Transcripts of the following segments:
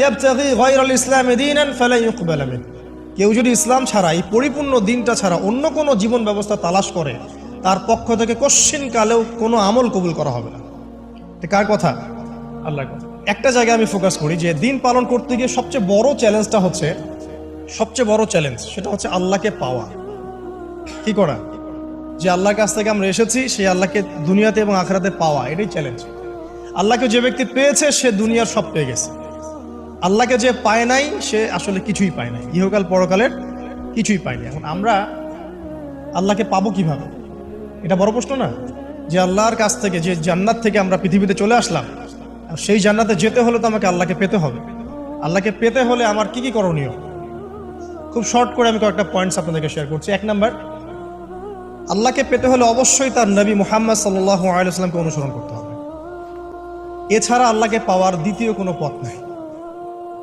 ইয়াবতাগি গায়রাল ইসলামি দীনান ফালা ইউকবাল মিন। কেউ যদি ইসলাম ছাড়া এই পরিপূর্ণ দিনটা ছাড়া অন্য কোনো জীবন ব্যবস্থা তালাশ করে তার পক্ষ থেকে কশ্চিন কালেও কোনো আমল কবুল করা হবে না। কার কথা? আল্লাহর কথা। একটা জায়গায় আমি ফোকাস করি যে দিন পালন করতে গিয়ে সবচেয়ে বড় চ্যালেঞ্জটা হচ্ছে সবচেয়ে বড় চ্যালেঞ্জ সেটা হচ্ছে আল্লাহকে পাওয়া। কি করা? যে আল্লাহর কাছ থেকে আমরা এসেছি সেই আল্লাহকে দুনিয়াতে এবং আখরাতে পাওয়া এটাই চ্যালেঞ্জ আল্লাহকে যে ব্যক্তি পেয়েছে সে দুনিয়ার সব পেয়ে গেছে। আল্লাহকে যে পায় নাই, সে আসলে কিছুই পায় নাই। ইহকাল পরকালের কিছুই পায়নি এখন আমরা আল্লাহকে পাবো কীভাবে? এটা বড় প্রশ্ন না? যে আল্লাহর কাছ থেকে, যে জান্নাত থেকে আমরা পৃথিবীতে চলে আসলাম, আর সেই জান্নাতে যেতে হলে তো আমাকে আল্লাহকে পেতে হবে। আল্লাহকে পেতে হলে আমার কি কি করণীয়? খুব শর্ট করে আমি কয়েকটা পয়েন্টস আপনাদেরকে শেয়ার করছি। এক নাম্বার, আল্লাহকে পেতে হলে অবশ্যই তার নবী মুহাম্মদ সাল্লাহ আলাইসলামকে অনুসরণ করতে হবে। এছাড়া আল্লাহকে পাওয়ার দ্বিতীয় কোনো পথ নাই।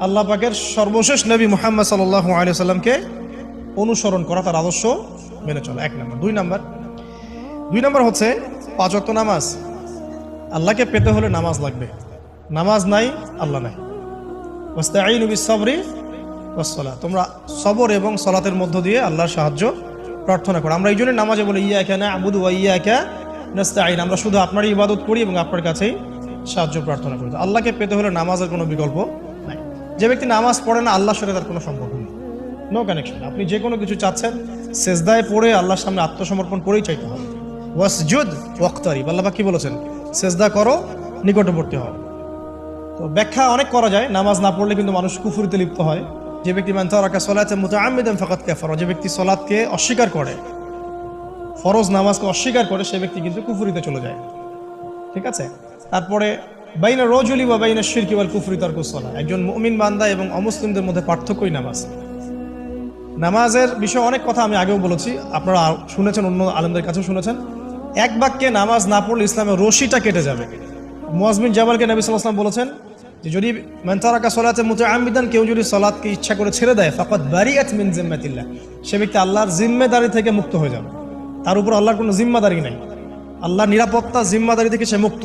আল্লাহ পাকের সর্বশেষ নবী মুহাম্মদ সাল্লাহ আলিয়াল্লামকে অনুসরণ করা তার আদর্শ মেনে চলা। এক নাম্বার। দুই নাম্বার। দুই নাম্বার হচ্ছে পাঁচ ওয়াক্ত নামাজ। আল্লাহকে পেতে হলে নামাজ লাগবে। নামাজ নাই, আল্লাহ নাই। ওয়াস্তাঈনু বিস-সাবরি ওয়াস-সালাহ তোমরা সবর এবং সলাতের মধ্য দিয়ে আল্লাহর সাহায্য প্রার্থনা করো। আমরা এই জন্য নামাজে বলি, ইয়াকা না'বুদু ওয়া ইয়াকা নাস্তাঈন। আমরা শুধু আপনারই ইবাদত করি এবং আপনার কাছেই সাহায্য প্রার্থনা করি। আল্লাহকে পেতে হলে নামাজের কোনো বিকল্প যে ব্যক্তি নামাজ পড়ে না, আল্লাহর সাথে তার কোনো সম্পর্ক নেই। নো কানেকশন আপনি যে কোনো কিছু চাচ্ছেন, সেজদায় পড়ে আল্লাহর সামনে আত্মসমর্পণ করেই চাইতে হবে। ওয়াসজুদ ওয়াক্তারি আল্লাহ কি বলেছেন? সেজদা করো, নিকটবর্তী হও। তো ব্যাখ্যা অনেক করা যায়, নামাজ না পড়লে কিন্তু মানুষ কুফুরিতে লিপ্ত হয়। যে ব্যক্তি মান তারাকা সলাতে মুতাআম্মিদান ফাকাত কাফারা, যে ব্যক্তি সলাতকে অস্বীকার করে, ফরজ নামাজকে অস্বীকার করে, সে ব্যক্তি কিন্তু কুফুরিতে চলে যায়। ঠিক আছে? তারপরে বাইনা রজলি বা বাইনা শিরকি ওয়াল কুফরি তার কুসলা একজন মুমিন বান্দা এবং অমুসলিমদের মধ্যে পার্থক্যই নামাজ। নামাজের বিষয়ে অনেক কথা আমি আগেও বলেছি, আপনারা শুনেছেন, অন্য আলমদের কাছেও শুনেছেন। এক বাক্যে নামাজ না পড়লে ইসলামের রশিটা কেটে যাবে। মোয়াজমিন জামালকে নবী সাল্লাম বলেছেন যে, যদি মেন্তারাকা সলাতে মুতে আমিদান কেউ যদি সলাৎকে ইচ্ছা করে ছেড়ে দেয় ফাকাত বারিয়াত মিন জিম্মাতিল্লাহ। সে ব্যক্তি আল্লাহর জিম্মেদারি থেকে মুক্ত হয়ে যাবে। তার উপর আল্লাহর কোনো জিম্মাদারি নাই। আল্লাহর নিরাপত্তা জিম্মাদারি থেকে সে মুক্ত।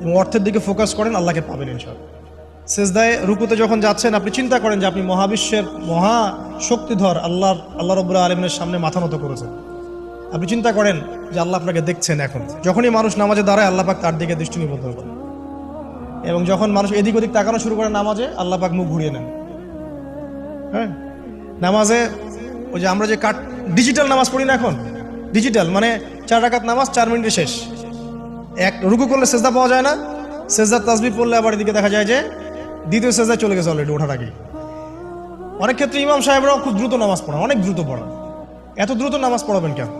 এবং অর্থের দিকে ফোকাস করেন, আল্লাহকে পাবেন ইনশাআল্লাহ। সেজদায় রুকুতে যখন যাচ্ছেন, আপনি চিন্তা করেন যে আপনি মহাবিশ্বের মহা শক্তিধর, আল্লাহর, আল্লাহ রবুল্লাহ আলমের সামনে মাথা নত করেছেন। আপনি চিন্তা করেন যে আল্লাহ আপনাকে দেখছেন এখন। যখনই মানুষ নামাজে দাঁড়ায়, আল্লাহ পাক তার দিকে দৃষ্টি নিবদ্ধ করেন। এবং যখন মানুষ এদিক ওদিক তাকানো শুরু করে নামাজে, আল্লাহ পাক মুখ ঘুরিয়ে নেন। হ্যাঁ? নামাজে ওই যে আমরা যে কাট ডিজিটাল নামাজ পড়ি না এখন? ডিজিটাল মানে চার রাকাত নামাজ, চার মিনিটে শেষ। এক, রুকু করলে সেজদা পাওয়া যায় না। সেজদার তাসবির পড়লে আবার এদিকে দেখা যায় যে দ্বিতীয় সেজদায় চলে গেছে অলরেডি ওঠার আগে অনেক ক্ষেত্রে ইমাম সাহেবরাও খুব দ্রুত নামাজ পড়ান, অনেক দ্রুত পড়ান। এত দ্রুত নামাজ পড়াবেন কেন?